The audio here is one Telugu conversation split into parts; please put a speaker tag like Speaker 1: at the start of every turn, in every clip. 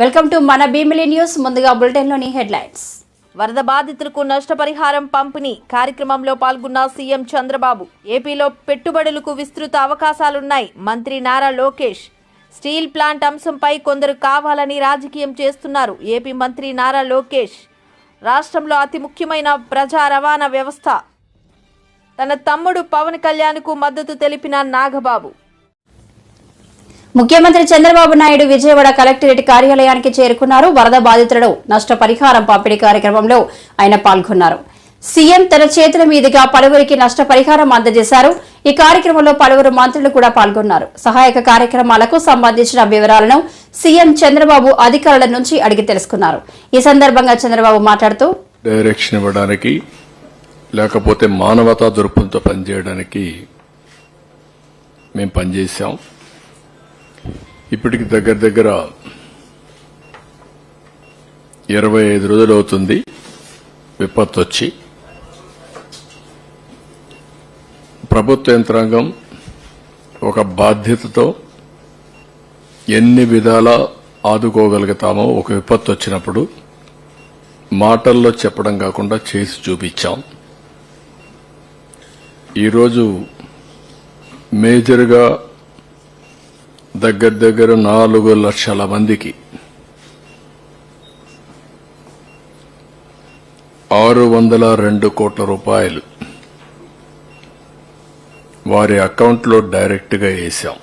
Speaker 1: వెల్కమ్ టు మన భీమిలి న్యూస్ ముందుగా బులెటిన్లోని హెడ్లైన్స్
Speaker 2: వరద బాధితులకు నష్టపరిహారం పంపిణీ కార్యక్రమంలో పాల్గొన్న సీఎం చంద్రబాబు. ఏపీలో పెట్టుబడులకు విస్తృత అవకాశాలున్నాయి మంత్రి నారా లోకేష్. స్టీల్ ప్లాంట్ అంశంపై కొందరు కావాలని రాజకీయం చేస్తున్నారు ఏపీ మంత్రి నారా లోకేష్. రాష్ట్రంలో అతి ముఖ్యమైన ప్రజా రవాణా వ్యవస్థ. తన తమ్ముడు పవన్ కళ్యాణ్కు మద్దతు తెలిపిన నాగబాబు.
Speaker 1: ముఖ్యమంత్రి చంద్రబాబు నాయుడు విజయవాడ కలెక్టరేట్ కార్యాలయానికి చేరుకున్నారు. వరద బాధితులను నష్టపరిహారం పంపిణీ కార్యక్రమంలో ఆయన పాల్గొన్నారు. సీఎం తన చేతుల మీదుగా పలువురికి నష్టపరిహారం అందజేశారు. ఈ కార్యక్రమంలో పలువురు మంత్రులు కూడా పాల్గొన్నారు. సహాయక కార్యక్రమాలకు సంబంధించిన వివరాలను సీఎం చంద్రబాబు అధికారుల నుంచి అడిగి తెలుసుకున్నారు. ఈ సందర్భంగా చంద్రబాబు మాట్లాడుతూ
Speaker 3: డైరెక్షన్ ఇవ్వడానికి లేకపోతే మానవతా దృక్పథంతో పనిచేయడానికి మేము పనిచేసాం ఇప్పటికి దగ్గర దగ్గర ఇరవై ఐదు రోజులు అవుతుంది విపత్తు వచ్చి ప్రభుత్వ యంత్రాంగం ఒక బాధ్యతతో ఎన్ని విధాలా ఆదుకోగలుగుతామో ఒక విపత్తు వచ్చినప్పుడు మాటల్లో చెప్పడం కాకుండా చేసి చూపించాం. ఈరోజు మేజర్గా దగ్గర దగ్గర నాలుగు లక్షల మందికి. ఆరు వందల రెండు కోట్ల రూపాయలు వారి అకౌంట్లో డైరెక్ట్గా వేశాం.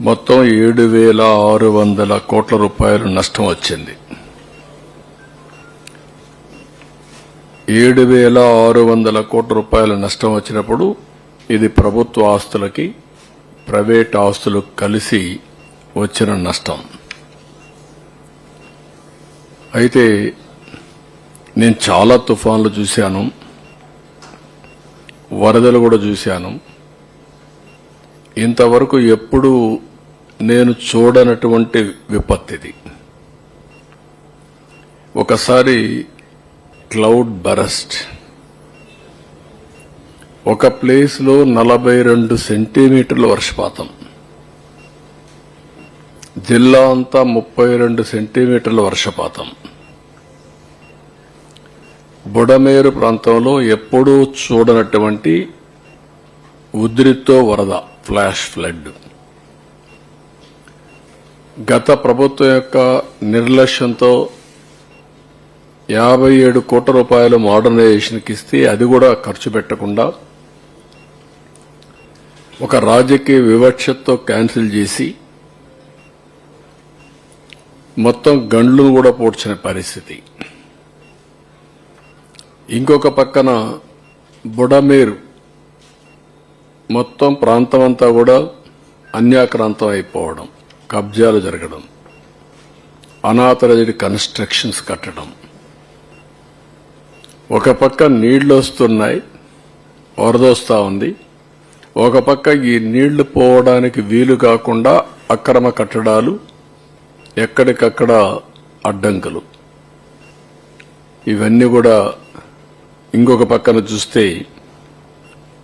Speaker 3: మొత్తం ఏడు వేల ఆరు వందల కోట్ల రూపాయలు నష్టం వచ్చింది. ఏడు వేల ఆరు వందల కోట్ల రూపాయల నష్టం వచ్చినప్పుడు ఇది ప్రభుత్వ ఆస్తులకి ప్రైవేట్ ఆస్తులు కలిసి వచ్చిన నష్టం. అయితే నేను చాలా తుఫాన్లు చూశాను. వరదలు కూడా చూశాను. ఇంతవరకు ఎప్పుడు నేను చూడనటువంటి విపత్తిది ఒకసారి క్లౌడ్ బరస్ట్. ఒక ప్లేస్లో నలభై రెండు సెంటీమీటర్ల వర్షపాతం. జిల్లా అంతా ముప్పై రెండు సెంటీమీటర్ల వర్షపాతం. బుడమేరు ప్రాంతంలో ఎప్పుడూ చూడనటువంటి ఉద్రిక్తో వరద ఫ్లాష్ ఫ్లడ్. గత ప్రభుత్వం యొక్క నిర్లక్ష్యంతో యాభై ఏడు కోట్ల రూపాయలు మోడర్నైజేషన్కి ఇస్తే అది కూడా ఖర్చు పెట్టకుండా ఒక రాజకీయ వివక్షతో క్యాన్సిల్ చేసి మొత్తం గండ్లను కూడా పోడ్చిన పరిస్థితి. ఇంకొక పక్కన బుడమేరు. మొత్తం ప్రాంతం అంతా కూడా అన్యాక్రాంతం అయిపోవడం కబ్జాలు జరగడం అనాథరజడి కన్స్ట్రక్షన్స్ కట్టడం. ఒక పక్క నీళ్ళు వస్తున్నాయి వరదొస్తా ఉంది. ఒక పక్క ఈ నీళ్ళు పోవడానికి వీలు కాకుండా అక్రమ కట్టడాలు ఎక్కడికక్కడ అడ్డంకులు. ఇవన్నీ కూడా ఇంకొక పక్కన చూస్తే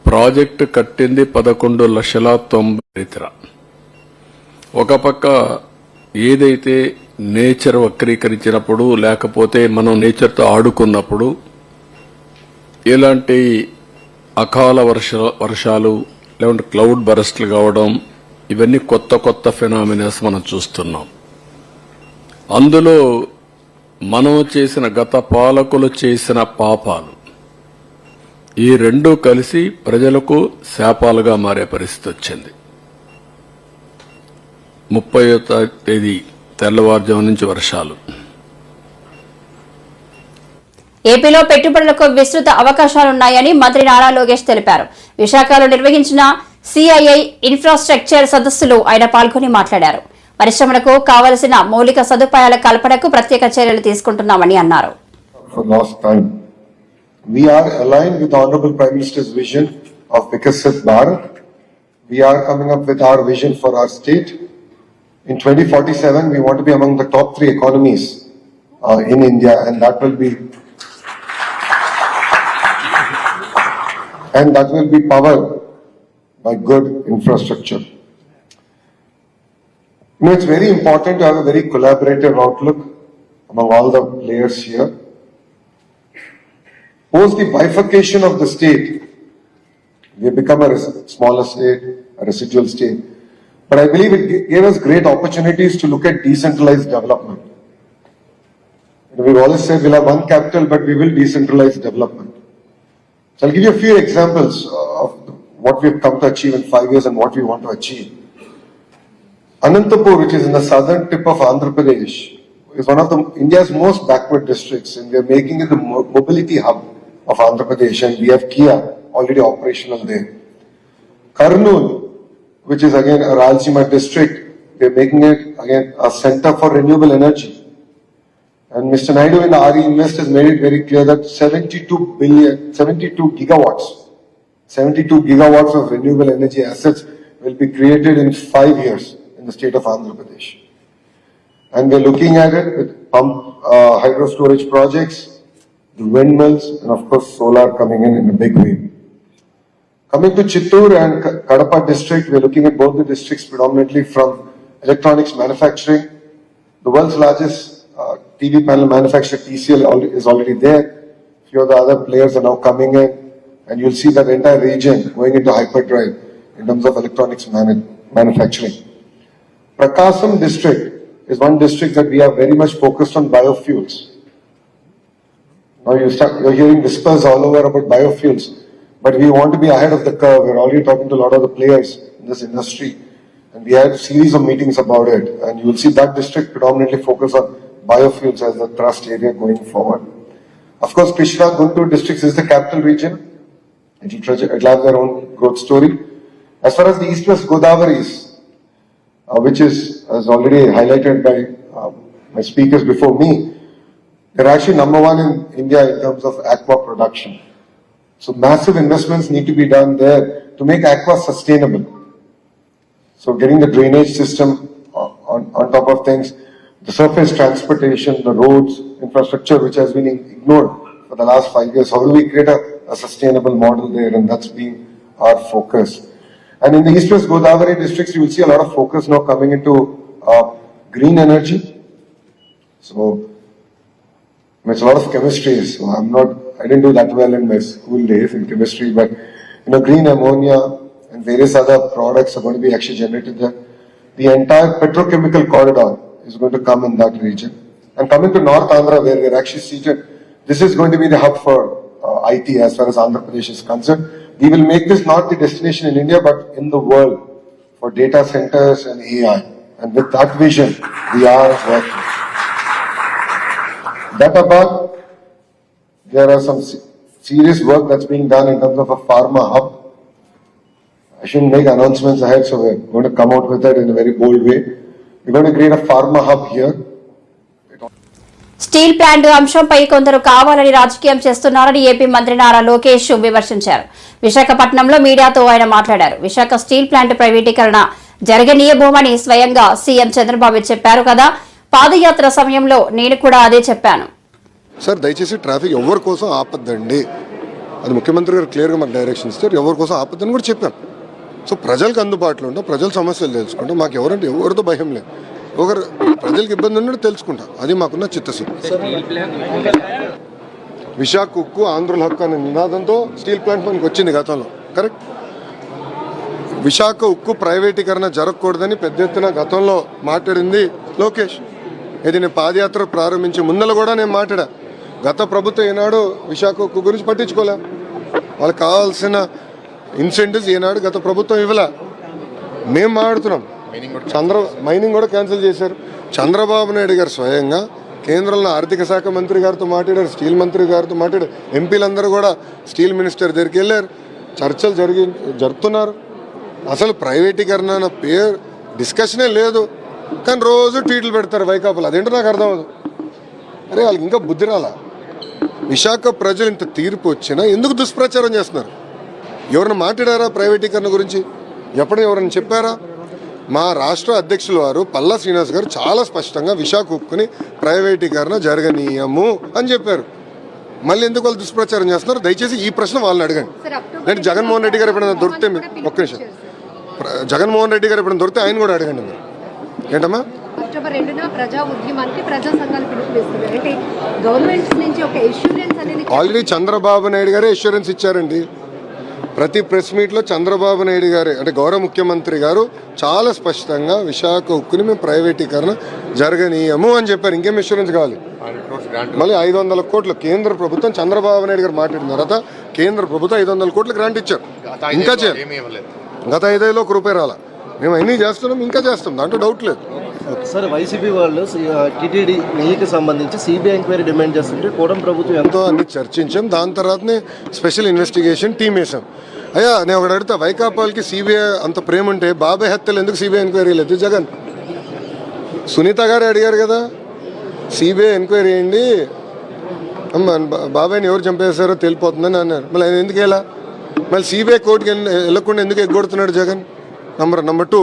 Speaker 3: ప్రాజెక్టు కట్టింది పదకొండు లక్షల తొంభై చరిత్ర. ఒక పక్క ఏదైతే నేచర్ వక్రీకరించినప్పుడు లేకపోతే మనం నేచర్తో ఆడుకున్నప్పుడు ఇలాంటి అకాల వర్ష వర్షాలు లేకుంటే క్లౌడ్ బరస్ట్లు కావడం ఇవన్నీ కొత్త కొత్త ఫినామినాస్ మనం చూస్తున్నాం. అందులో మనం చేసిన గత పాలకులు చేసిన పాపాలు ఈ రెండూ కలిసి ప్రజలకు శాపాలుగా మారే పరిస్థితి వచ్చింది. ముప్పై తేదీ తెల్లవారుజాము నుంచి వర్షాలు.
Speaker 1: ఏపీలో పెట్టుబడులకు విస్తృత అవకాశాలున్నాయని మంత్రి నారా లోకేష్ తెలిపారు విశాఖలో నిర్వహించిన సిఐఐ ఇన్ఫ్రాస్ట్రక్చర్ సదస్సులో ఆయన పాల్గొని మాట్లాడారు పరిశ్రమలకు కావలసిన మౌలిక సదుపాయాల కల్పనకు ప్రత్యేక చర్యలు తీసుకుంటున్నామని అన్నారు.
Speaker 4: We are aligned with the Honorable Prime Minister's vision of Vikasit Bharat. We are coming up with our vision for our state. In 2047, we want to be among the top three economies uh, in India, and that will be and that will be powered by good infrastructure. You know, it's very important to have a very collaborative outlook among all the players here. Post the bifurcation of the state, we have become a smaller state, a residual state. But I believe it gave us great opportunities to look at decentralized development. Know, We've always said we'll have one capital, but we will decentralize development. I'll give you a few examples of what we've come to achieve in five years and what we want to achieve. Anantapur, which is in the southern tip of Andhra Pradesh, is one of the India's most backward districts, and we are making it the mobility hub of Andhra Pradesh, and we have Kia already operational there. Karnool, which is again a Ralsima district, we are making it again a center for renewable energy. And Mr. Naidu in the RE Invest has made it very clear that 72 billion, 72 gigawatts, 72 gigawatts of renewable energy assets will be created in five years in the state of Andhra Pradesh. And we're looking at it with pump, uh, hydro storage projects, the windmills, and of course solar coming in in a big way. Coming to Chittoor and Kadapa district, we're looking at both the districts predominantly from electronics manufacturing. The world's largest TV panel manufacturer, TCL, is already there. A Few of the other players are now coming in, and you'll see that entire region going into hyperdrive in terms of electronics manu- manufacturing. Prakasam district is one district that we are very much focused on biofuels. Now you start, you're hearing whispers all over about biofuels, but we want to be ahead of the curve. We're already talking to a lot of the players in this industry, and we had a series of meetings about it. And you will see that district predominantly focus on biofuels as the thrust area going forward. Of course, Krishna Guntur districts is the capital region. It will, have their own growth story. As far as the East-West Godawaris, uh, which is, as already highlighted by uh, my speakers before me, they're actually number one in India in terms of aqua production. So massive investments need to be done there to make aqua sustainable. So getting the drainage system on, on top of things, the surface transportation, the roads, infrastructure, which has been ignored for the last five years. How do we create a, a sustainable model there? And that's been our focus. And in the East West Godavari districts, you will see a lot of focus now coming into uh, green energy. So it's a lot of chemistry, so I'm not, I didn't do that well in my school days in chemistry, but, you know, green ammonia and various other products are going to be actually generated there. The entire petrochemical corridor is going to come in that region. And coming to North Andhra, where we're actually seated, this is going to be the hub for uh, IT as far as Andhra Pradesh is concerned. We will make this not the destination in India, but in the world for data centers and AI. And with that vision, we are working. That above, there are some serious work that's being done in terms of a pharma hub. I shouldn't make announcements ahead, so we're going to come out with that in a very bold way. We're going to create a pharma hub here.
Speaker 1: Steel plant అంశంపై కొందరు కావాలని రాజకీయం చేస్తున్నారని ఏపీ మంత్రి నారా లోకేష్ విమర్శించారు. విశాఖపట్నంలో మీడియాతో ఆయన మాట్లాడారు. విశాఖ స్టీల్ ప్లాంట్ ప్రైవేటీకరణ జరగనీయబోమని స్వయంగా సీఎం చంద్రబాబు చెప్పారు కదా. పాదయాత్ర సమయంలో నేను కూడా అదే చెప్పాను.
Speaker 5: సార్ దయచేసి ట్రాఫిక్ ఎవరి కోసం ఆపద్దండి? అది ముఖ్యమంత్రి గారు క్లియర్గా మనకు డైరెక్షన్ ఇస్తారు ఎవరి కోసం ఆపద్దని కూడా చెప్పాం సో ప్రజలకు అందుబాటులో ఉంటాం ప్రజల సమస్యలు తెలుసుకుంటాం మాకు ఎవరంటే ఎవరితో భయం లేదు. ఒకరు ప్రజలకు ఇబ్బంది ఉన్నట్టు తెలుసుకుంటాం. అది మాకున్న చిత్తశుద్ధి. విశాఖ ఉక్కు ఆంధ్రుల హక్కు అనే నినాదంతో స్టీల్ ప్లాంట్ మనకు వచ్చింది గతంలో. కరెక్ట్ విశాఖ ఉక్కు ప్రైవేటీకరణ జరగకూడదని పెద్ద ఎత్తున గతంలో మాట్లాడింది లోకేష్. ఇది నేను పాదయాత్ర ప్రారంభించే ముందర కూడా నేను మాట్లాడా. గత ప్రభుత్వం ఏనాడు విశాఖ ఉక్కు గురించి పట్టించుకోలే. వాళ్ళకి కావాల్సిన ఇన్సెంటివ్స్ ఈనాడు గత ప్రభుత్వం ఇవ్వలే. మేము మాట్లాడుతున్నాం. చంద్ర మైనింగ్ కూడా క్యాన్సిల్ చేశారు. చంద్రబాబు నాయుడు గారు స్వయంగా కేంద్రంలో ఆర్థిక శాఖ మంత్రి గారితో మాట్లాడారు స్టీల్ మంత్రి గారితో మాట్లాడారు. ఎంపీలందరూ కూడా స్టీల్ మినిస్టర్ దగ్గరికి వెళ్ళారు. చర్చలు జరిగి జరుపుతున్నారు. అసలు ప్రైవేటీకరణ అన్న పేరు డిస్కషనే లేదు. కానీ రోజు ట్వీట్లు పెడతారు వైకాపాలు అదేంటో నాకు అర్థం అవ్వదు. అరే వాళ్ళకి ఇంకా బుద్ధి రాలా? విశాఖ ప్రజలు ఇంత తీర్పు వచ్చినా ఎందుకు దుష్ప్రచారం చేస్తున్నారు? ఎవరైనా మాట్లాడారా ప్రైవేటీకరణ గురించి? ఎప్పుడు ఎవరైనా చెప్పారా? మా రాష్ట్ర అధ్యక్షుల వారు పల్లా శ్రీనివాస్ గారు చాలా స్పష్టంగా విశాఖ ఒప్పుకుని ప్రైవేటీకరణ జరగనీయము అని చెప్పారు. మళ్ళీ ఎందుకు వాళ్ళు దుష్ప్రచారం చేస్తున్నారు? దయచేసి ఈ ప్రశ్న వాళ్ళని అడగండి. నేను జగన్మోహన్ రెడ్డి గారు ఎప్పుడైనా దొరికితే మీరు- ఒక్క నిమిషం. జగన్మోహన్ రెడ్డి గారు ఎప్పుడైనా దొరికితే ఆయన కూడా అడగండి మీరు.
Speaker 4: ఏంటమ్మా?
Speaker 6: అక్టోబర్ రెండున ప్రజా ఉద్యమానికి ప్రజా సంఘాలు పిలుపునిస్తున్నాయి. అంటే గవర్నమెంట్ నుంచి ఒక ఇన్సూరెన్స్ అనేది
Speaker 4: ఆల్రెడీ చంద్రబాబు నాయుడు గారే ఇన్సూరెన్స్ ఇచ్చారండి. ప్రతి ప్రెస్ మీట్లో చంద్రబాబు నాయుడు గారే అంటే గౌరవ ముఖ్యమంత్రి గారు చాలా స్పష్టంగా విశాఖ ఉక్కుని మేము ప్రైవేటీకరణ జరగనీయము అని చెప్పారు. ఇంకేం ఇన్సూరెన్స్ కావాలి? మళ్ళీ ఐదు వందల కోట్లు కేంద్ర ప్రభుత్వం చంద్రబాబు నాయుడు గారు మాట్లాడిన తర్వాత కేంద్ర ప్రభుత్వం ఐదు వందల కోట్లు గ్రాంట్ ఇచ్చారు. ఇంకా చేయాలి. గత ఐదేళ్ళు ఒక రూపాయి రాలా. మేము అన్నీ చేస్తున్నాం ఇంకా చేస్తాం. దాంట్లో డౌట్ లేదు.
Speaker 7: సార్ వైసీపీ వాళ్ళు టీటీడీ నెయ్యికి సంబంధించి సిబిఐ ఎంక్వైరీ డిమాండ్ చేస్తుంటే కూటమి ప్రభుత్వం ఎంతో
Speaker 4: అన్ని చర్చించాం. దాని తర్వాతనే స్పెషల్ ఇన్వెస్టిగేషన్ టీం వేసాం అయ్యా నేను ఒకటి అడుగుతా వైకాపాల్కి సిబిఐ అంత ప్రేమ ఉంటే బాబాయ్ హత్యలు ఎందుకు సిబిఐ ఎంక్వైరీ లేదు? జగన్. సునీత గారు అడిగారు కదా. సిబిఐ ఎంక్వైరీ అయ్యండి అమ్మ బాబాయ్ని ఎవరు చంపేశారో తెలిపోతుందని అన్నారు. మళ్ళీ ఆయన ఎందుకు వెళ్ళా? మళ్ళీ సిబిఐ కోర్టుకి వెళ్ళకుండా ఎందుకు ఎగ్గొడుతున్నాడు జగన్? నంబర్ నెంబర్ టూ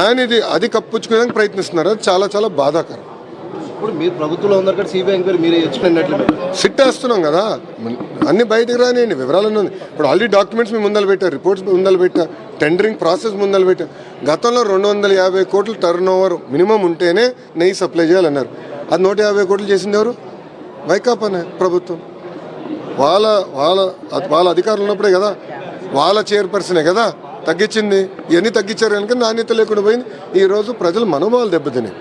Speaker 4: ఆయన ఇది అది కప్పుచ్చుకోవడానికి ప్రయత్నిస్తున్నారు. అది చాలా చాలా బాధాకరం.
Speaker 7: ఇప్పుడు మీరు ప్రభుత్వంలో ఉన్నారు కాబట్టి సిబిఐ ఎంక్వైరీ మీరే ఇచ్చినట్లు
Speaker 4: సిట్ వేస్తున్నాం కదా. అన్ని బయటకు రానియండి. వివరాలన్నీ ఉంది ఇప్పుడు ఆల్రెడీ డాక్యుమెంట్స్ మేము ముందలు పెట్టారు రిపోర్ట్స్ ముందలు పెట్టా టెండరింగ్ ప్రాసెస్ ముందలు పెట్టా. గతంలో రెండు వందల యాభై కోట్ల టర్న్ ఓవర్ మినిమం ఉంటేనే నెయ్యి సప్లై చేయాలన్నారు. అది నూట యాభై కోట్లు చేసింది ఎవరు? వైకాపానే ప్రభుత్వం. వాళ్ళ వాళ్ళ వాళ్ళ అధికారులు ఉన్నప్పుడే కదా. వాళ్ళ చైర్పర్సనే కదా. తగ్గించింది. ఇవన్నీ తగ్గించారు కనుక నాణ్యత లేకుండా పోయింది. ఈరోజు ప్రజల మనోభావాలు దెబ్బతినాయి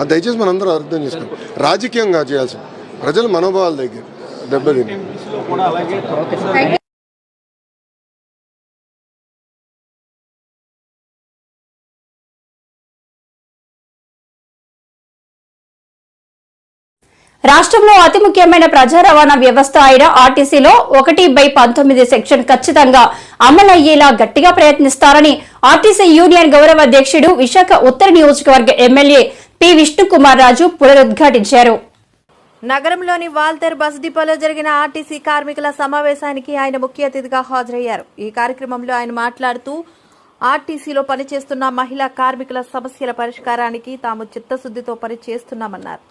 Speaker 4: అది దయచేసి మనందరూ అర్థం చేసుకోండి రాజకీయంగా చేయాల్సి ప్రజల మనోభావాలు దగ్గర దెబ్బతిని
Speaker 1: రాష్ట్రంలో అతి ముఖ్యమైన ప్రజా రవాణా వ్యవస్థ అయిన ఆర్టీసీలో ఒకటి బై పంతొమ్మిది సెక్షన్ ఖచ్చితంగా అమలయ్యేలా గట్టిగా ప్రయత్నిస్తారని ఆర్టీసీ యూనియన్ గౌరవ అధ్యక్షుడు విశాఖ ఉత్తర నియోజకవర్గ ఎమ్మెల్యే పి. విష్ణుకుమార్ రాజు పునరుద్ఘాటించారు.
Speaker 2: నగరంలోని వాల్తేర్ బస్ డిపోలో జరిగిన ఆర్టీసీ కార్మికుల సమావేశానికి ఆయన ముఖ్య అతిథిగా హాజరయ్యారు. ఈ కార్యక్రమంలో ఆయన మాట్లాడుతూ ఆర్టీసీలో పనిచేస్తున్న మహిళా కార్మికుల సమస్యల పరిష్కారానికి తాము చిత్తశుద్దితో పనిచేస్తున్నామన్నారు.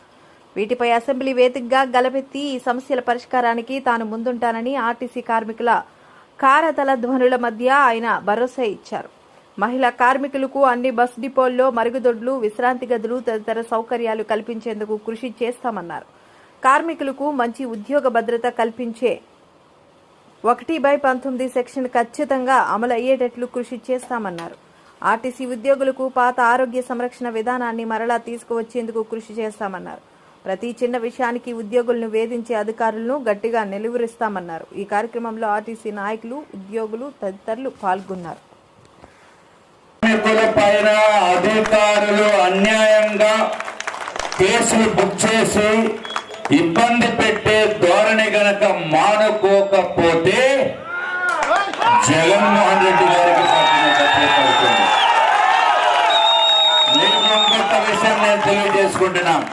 Speaker 2: వీటిపై అసెంబ్లీ వేదికగా గలపెత్తి ఈ సమస్యల పరిష్కారానికి తాను ముందుంటానని ఆర్టీసీ కార్మికుల కారతల ధ్వనుల మధ్య ఆయన భరోసా ఇచ్చారు. మహిళా కార్మికులకు అన్ని బస్ డిపోల్లో మరుగుదొడ్లు విశ్రాంతి గదులు తదితర సౌకర్యాలు కల్పించేందుకు కృషి చేస్తామన్నారు. కార్మికులకు మంచి ఉద్యోగ భద్రత కల్పించే ఒకటి బై పంతొమ్మిది సెక్షన్ ఖచ్చితంగా అమలు అయ్యేటట్లు కృషి చేస్తామన్నారు. ఆర్టీసీ ఉద్యోగులకు పాత ఆరోగ్య సంరక్షణ విధానాన్ని మరలా తీసుకువచ్చేందుకు కృషి చేస్తామన్నారు. ప్రతి చిన్న విషయానికి ఉద్యోగులను వేధించే అధికారులను గట్టిగా నిలువరిస్తామన్నారు. ఈ కార్యక్రమంలో ఆర్టీసీ నాయకులు ఉద్యోగులు తదితరులు పాల్గొన్నారు.
Speaker 8: పైన అధికారులు అన్యాయంగా కేసులు బుక్ చేసి ఇబ్బంది పెట్టే ధోరణి గనక మానుకోకపోతే జగన్మోహన్ రెడ్డి గారికి ఇంకొక విషయం నేను తెలియజేసుకుంటున్నాం.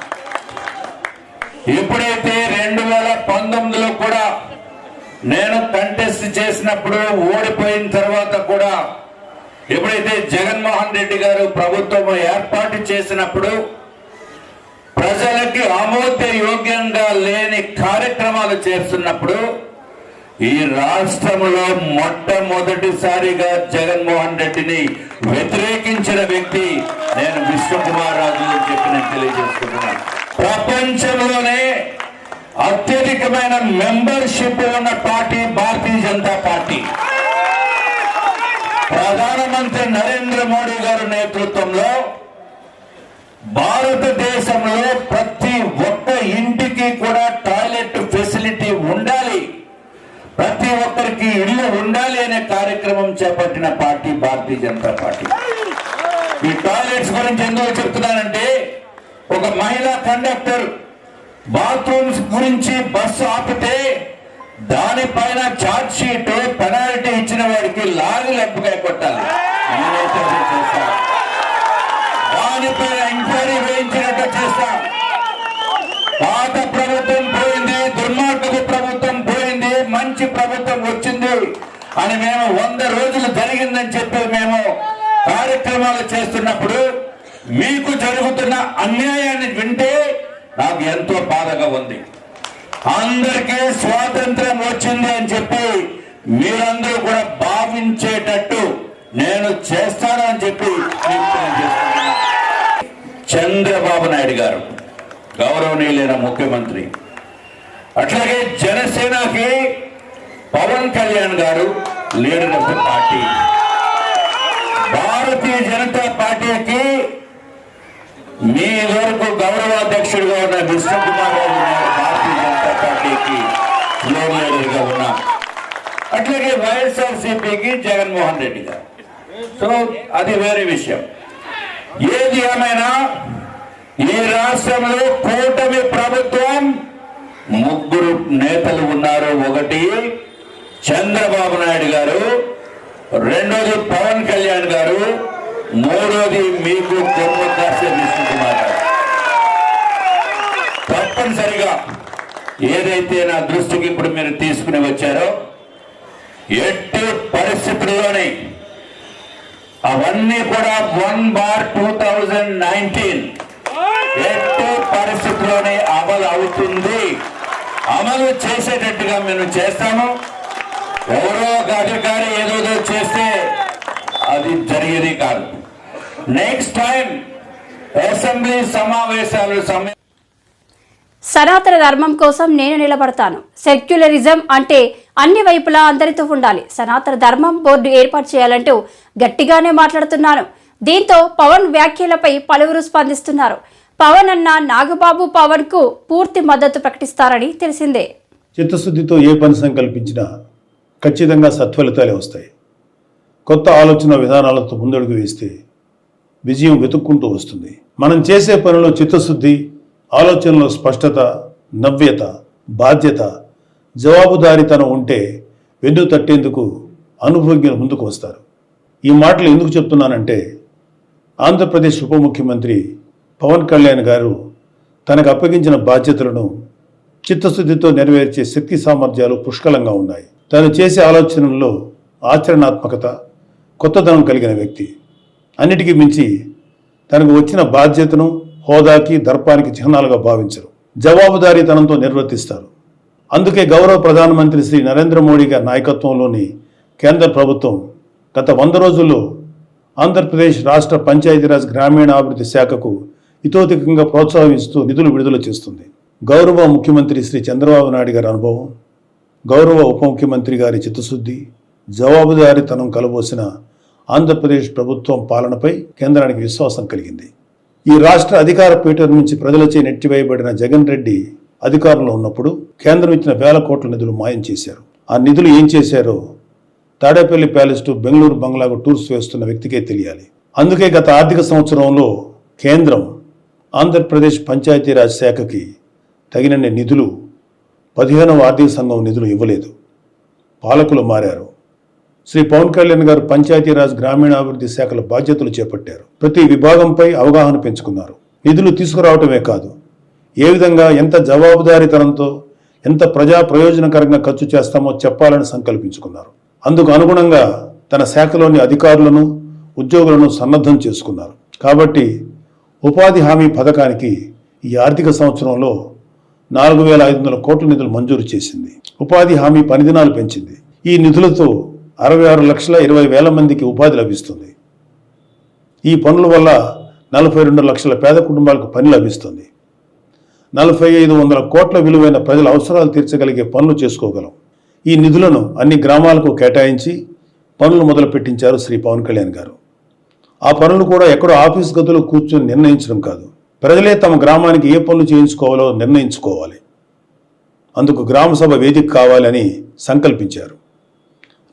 Speaker 8: ఎప్పుడైతే రెండు వేల పంతొమ్మిదిలో కూడా నేను కంటెస్ట్ చేసినప్పుడు ఓడిపోయిన తర్వాత కూడా ఎప్పుడైతే జగన్మోహన్ రెడ్డి గారు ప్రభుత్వం ఏర్పాటు చేసినప్పుడు ప్రజలకి ఆమోద్య యోగ్యంగా లేని కార్యక్రమాలు చేస్తున్నప్పుడు ఈ రాష్ట్రంలో మొట్టమొదటిసారిగా జగన్మోహన్ రెడ్డిని వ్యతిరేకించిన వ్యక్తి నేను విష్ణుకుమార్ రాజు అని చెప్పి నేను తెలియజేసుకుంటున్నాను. ప్రపంచంలోనే అత్యధికమైన మెంబర్షిప్ ఉన్న పార్టీ భారతీయ జనతా పార్టీ. ప్రధానమంత్రి నరేంద్ర మోడీ గారి నేతృత్వంలో భారతదేశంలో ప్రతి ఒక్క ఇంటికి కూడా టాయిలెట్ ఫెసిలిటీ ఉండాలి. ప్రతి ఒక్కరికి ఇల్లు ఉండాలి అనే కార్యక్రమం చేపట్టిన పార్టీ భారతీయ జనతా పార్టీ. ఈ టాయిలెట్స్ గురించి ఎందుకు చెప్తున్నానంటే ఒక మహిళా కండక్టర్ బాత్రూమ్స్ గురించి బస్సు ఆపితే దానిపైన ఛార్జ్ షీట్ పెనాల్టీ ఇచ్చిన వాడికి లాగి లెప్పుగా కొట్టాలి. దానిపైన ఎంక్వైరీ వేయించినట్టు చేస్తాం. పాత ప్రభుత్వం పోయింది దుర్మార్గపు ప్రభుత్వం పోయింది మంచి ప్రభుత్వం వచ్చింది అని మేము వంద రోజులు జరిగిందని చెప్పి మేము కార్యక్రమాలు చేస్తున్నప్పుడు మీకు జరుగుతున్న అన్యాయాన్ని వింటే నాకు ఎంతో బాధగా ఉంది. అందరికీ స్వాతంత్రం వచ్చింది అని చెప్పి మీరందరూ కూడా భావించేటట్టు నేను చేస్తానని చెప్పి చంద్రబాబు నాయుడు గారు గౌరవనీయులైన ముఖ్యమంత్రి అట్లాగే జనసేనకి పవన్ కళ్యాణ్ గారు leader of the party Bharatiya Janata పార్టీకి మీ వరకు అధ్యక్షుడిగా ఉన్న విష్ణు కుమార్ గారు భారతీయ జనతా పార్టీకి ఫ్లోర్ లీడర్గా ఉన్నా. అట్లాగే వైఎస్ఆర్ సిపికి జగన్మోహన్ రెడ్డి గారు. సో అది వేరే విషయం. ఏది ఏమైనా ఈ రాష్ట్రంలో కూటమి ప్రభుత్వం ముగ్గురు నేతలు ఉన్నారు. ఒకటి చంద్రబాబు నాయుడు గారు రెండోది పవన్ కళ్యాణ్ గారు మూడోది మీకు కొమ్మ కాసే విష్ణుకుమార్ గారు. తప్పనిసరిగా ఏదైతే నా దృష్టికి ఇప్పుడు మీరు తీసుకుని వచ్చారో ఎట్టి పరిస్థితుల్లోనే అవన్నీ కూడా one bar two thousand nineteen. ఎట్టి పరిస్థితుల్లోనే అమలు అవుతుంది. అమలు చేసేటట్టుగా మేము చేస్తాము. ఎవరో ఒక అధికారి ఏదోదో చేస్తే అది జరిగేది కాదు. నెక్స్ట్ టైం అసెంబ్లీ సమావేశాలు సమయం
Speaker 1: సనాతన ధర్మం కోసం నేను నిలబడతాను. సెక్యులరిజం అంటే అన్ని వైపులా అందరితో ఉండాలి. సనాతన ధర్మం బోర్డు ఏర్పాటు చేయాలంటూ గట్టిగానే మాట్లాడుతున్నాను. దీంతో పవన్ వ్యాఖ్యలపై పలువురు స్పందిస్తున్నారు. పవన్ అన్న నాగబాబు పవన్కు పూర్తి మద్దతు ప్రకటిస్తారని తెలిసిందే.
Speaker 9: చిత్తశుద్ధితో ఏ పని సంకల్పించినా ఖచ్చితంగా సత్ఫలితాలే వస్తాయి. కొత్త ఆలోచన విధానాలతో ముందడుగు వేస్తే విజయం వెతుక్కుంటూ వస్తుంది. మనం చేసే పనిలో చిత్తశుద్ధి ఆలోచనలో స్పష్టత నవ్యత బాధ్యత జవాబుదారీతనం ఉంటే వెన్ను తట్టేందుకు అనుభవజ్ఞులు ముందుకు వస్తారు. ఈ మాటలు ఎందుకు చెప్తున్నానంటే ఆంధ్రప్రదేశ్ ఉప ముఖ్యమంత్రి పవన్ కళ్యాణ్ గారు తనకు అప్పగించిన బాధ్యతలను చిత్తశుద్ధితో నెరవేర్చే శక్తి సామర్థ్యాలు పుష్కలంగా ఉన్నాయి. తను చేసే ఆలోచనల్లో ఆచరణాత్మకత కొత్తదనం కలిగిన వ్యక్తి. అన్నిటికీ మించి తనకు వచ్చిన బాధ్యతను హోదాకి దర్పానికి చిహ్నాలుగా భావించరు. జవాబుదారీతనంతో నిర్వర్తిస్తారు. అందుకే గౌరవ ప్రధానమంత్రి శ్రీ నరేంద్ర మోడీ గారి నాయకత్వంలోని కేంద్ర ప్రభుత్వం గత వంద రోజుల్లో ఆంధ్రప్రదేశ్ రాష్ట్ర పంచాయతీరాజ్ గ్రామీణాభివృద్ధి శాఖకు ఇతోధికంగా ప్రోత్సాహిస్తూ నిధులు విడుదల చేస్తుంది. గౌరవ ముఖ్యమంత్రి శ్రీ చంద్రబాబు నాయుడు గారి అనుభవం గౌరవ ఉప ముఖ్యమంత్రి గారి చిత్తశుద్ధి జవాబుదారీతనం కలబోసిన ఆంధ్రప్రదేశ్ ప్రభుత్వం పాలనపై కేంద్రానికి విశ్వాసం కలిగింది. ఈ రాష్ట్ర అధికార పీఠం నుంచి ప్రజలచే నెట్టివేయబడిన జగన్ రెడ్డి అధికారంలో ఉన్నప్పుడు కేంద్రం ఇచ్చిన వేల కోట్ల నిధులు మాయం చేశారు. ఆ నిధులు ఏం చేశారో తాడేపల్లి ప్యాలెస్ టు బెంగళూరు బంగ్లాకు టూర్స్ వేస్తున్న వ్యక్తికే తెలియాలి. అందుకే గత ఆర్థిక సంవత్సరంలో కేంద్రం ఆంధ్రప్రదేశ్ పంచాయతీరాజ్ శాఖకి తగినన్ని నిధులు పదిహేనవ ఆర్థిక సంఘం నిధులు ఇవ్వలేదు. పాలకులు మారారు. శ్రీ పవన్ కళ్యాణ్ గారు పంచాయతీరాజ్ గ్రామీణాభివృద్ధి శాఖల బాధ్యతలు చేపట్టారు. ప్రతి విభాగంపై అవగాహన పెంచుకున్నారు. నిధులు తీసుకురావటమే కాదు ఏ విధంగా ఎంత జవాబుదారీతనంతో ఎంత ప్రజా ప్రయోజనకరంగా ఖర్చు చేస్తామో చెప్పాలని సంకల్పించుకున్నారు. అందుకు అనుగుణంగా తన శాఖలోని అధికారులను ఉద్యోగులను సన్నద్ధం చేసుకున్నారు. కాబట్టి ఉపాధి హామీ పథకానికి ఈ ఆర్థిక సంవత్సరంలో నాలుగు వేల ఐదు వందల కోట్ల నిధులు మంజూరు చేసింది. ఉపాధి హామీ పని దినాలు పెంచింది. ఈ నిధులతో అరవై ఆరు లక్షల ఇరవై వేల మందికి ఉపాధి లభిస్తుంది. ఈ పనుల వల్ల నలభై రెండు లక్షల పేద కుటుంబాలకు పని లభిస్తుంది. నలభై ఐదు వందల కోట్ల విలువైన ప్రజల అవసరాలు తీర్చగలిగే పనులు చేసుకోగలం. ఈ నిధులను అన్ని గ్రామాలకు కేటాయించి పనులు మొదలు పెట్టించారు శ్రీ పవన్ కళ్యాణ్ గారు. ఆ పనులు కూడా ఎక్కడో ఆఫీస్ గదులు కూర్చొని నిర్ణయించడం కాదు. ప్రజలే తమ గ్రామానికి ఏ పనులు చేయించుకోవాలో నిర్ణయించుకోవాలి. అందుకు గ్రామసభ వేదిక కావాలని సంకల్పించారు.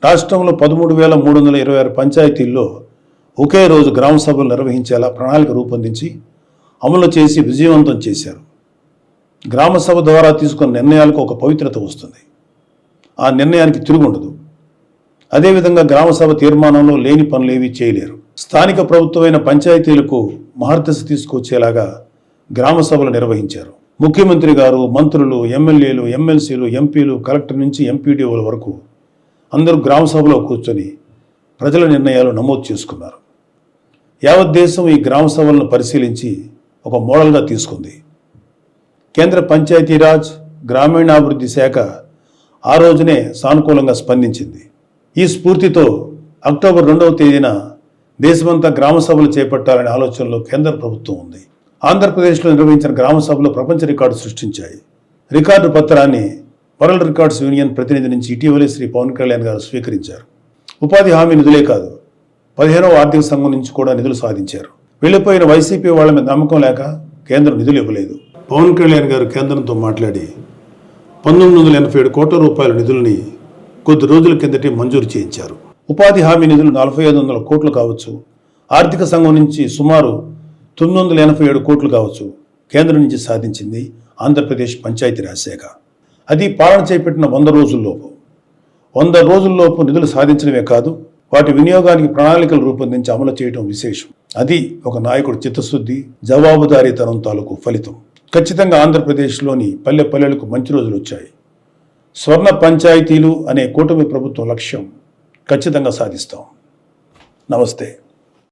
Speaker 9: రాష్ట్రంలో పదమూడు వేల మూడు వందల ఇరవై ఆరు పంచాయతీల్లో ఒకే రోజు గ్రామ సభలు నిర్వహించేలా ప్రణాళిక రూపొందించి అమలు చేసి విజయవంతం చేశారు. గ్రామ సభ ద్వారా తీసుకున్న నిర్ణయాలకు ఒక పవిత్రత వస్తుంది. ఆ నిర్ణయానికి తిరుగుండదు. అదేవిధంగా గ్రామ సభ తీర్మానంలో లేని పనులేవీ చేయలేరు. స్థానిక ప్రభుత్వమైన పంచాయతీలకు మహర్దశ తీసుకొచ్చేలాగా గ్రామ సభలు నిర్వహించారు. ముఖ్యమంత్రి గారు మంత్రులు ఎమ్మెల్యేలు ఎమ్మెల్సీలు ఎంపీలు కలెక్టర్ నుంచి ఎంపీడీఓల వరకు అందరూ గ్రామ సభలో కూర్చొని ప్రజల నిర్ణయాలు నమోదు చేసుకున్నారు. యావత్ దేశం ఈ గ్రామ సభలను పరిశీలించి ఒక మోడల్గా తీసుకుంది. కేంద్ర పంచాయతీరాజ్ గ్రామీణాభివృద్ధి శాఖ ఆ రోజునే సానుకూలంగా స్పందించింది. ఈ స్ఫూర్తితో అక్టోబర్ రెండవ తేదీన దేశమంతా గ్రామ సభలు చేపట్టాలనే ఆలోచనలో కేంద్ర ప్రభుత్వం ఉంది. ఆంధ్రప్రదేశ్లో నిర్వహించిన గ్రామ సభలు ప్రపంచ రికార్డు సృష్టించాయి. రికార్డు పత్రాన్ని వరల్డ్ రికార్డ్స్ యూనియన్ ప్రతినిధి నుంచి ఇటీవలే శ్రీ పవన్ కళ్యాణ్ గారు స్వీకరించారు. ఉపాధి హామీ నిధులే కాదు పదిహేనవ ఆర్థిక సంఘం నుంచి కూడా నిధులు సాధించారు. వెళ్ళిపోయిన వైసీపీ వాళ్ళ మీద నమ్మకం లేక కేంద్రం నిధులు ఇవ్వలేదు. పవన్ కళ్యాణ్ గారు కేంద్రంతో మాట్లాడి పంతొమ్మిది వందల ఎనభై ఏడు కోట్ల రూపాయల నిధులని కొద్ది రోజుల కిందటే మంజూరు చేయించారు. ఉపాధి హామీ నిధులు నలభై ఐదు వందల కోట్లు కావచ్చు ఆర్థిక సంఘం నుంచి సుమారు తొమ్మిది వందల ఎనభై ఏడు కోట్లు కావచ్చు కేంద్రం నుంచి సాధించింది ఆంధ్రప్రదేశ్ పంచాయతీరాజ్ శాఖ. అది పాలన చేపట్టిన వంద రోజుల్లోపు. వంద రోజుల్లోపు నిధులు సాధించడమే కాదు వాటి వినియోగానికి ప్రణాళికలు రూపొందించి అమలు చేయడం విశేషం. అది ఒక నాయకుడు చిత్తశుద్ధి జవాబుదారీతనం తాలూకు ఫలితం. ఖచ్చితంగా ఆంధ్రప్రదేశ్లోని పల్లె పల్లెలకు మంచి రోజులు వచ్చాయి. స్వర్ణ పంచాయతీలు అనే కూటమి ప్రభుత్వ లక్ష్యం ఖచ్చితంగా సాధిస్తాం. నమస్తే.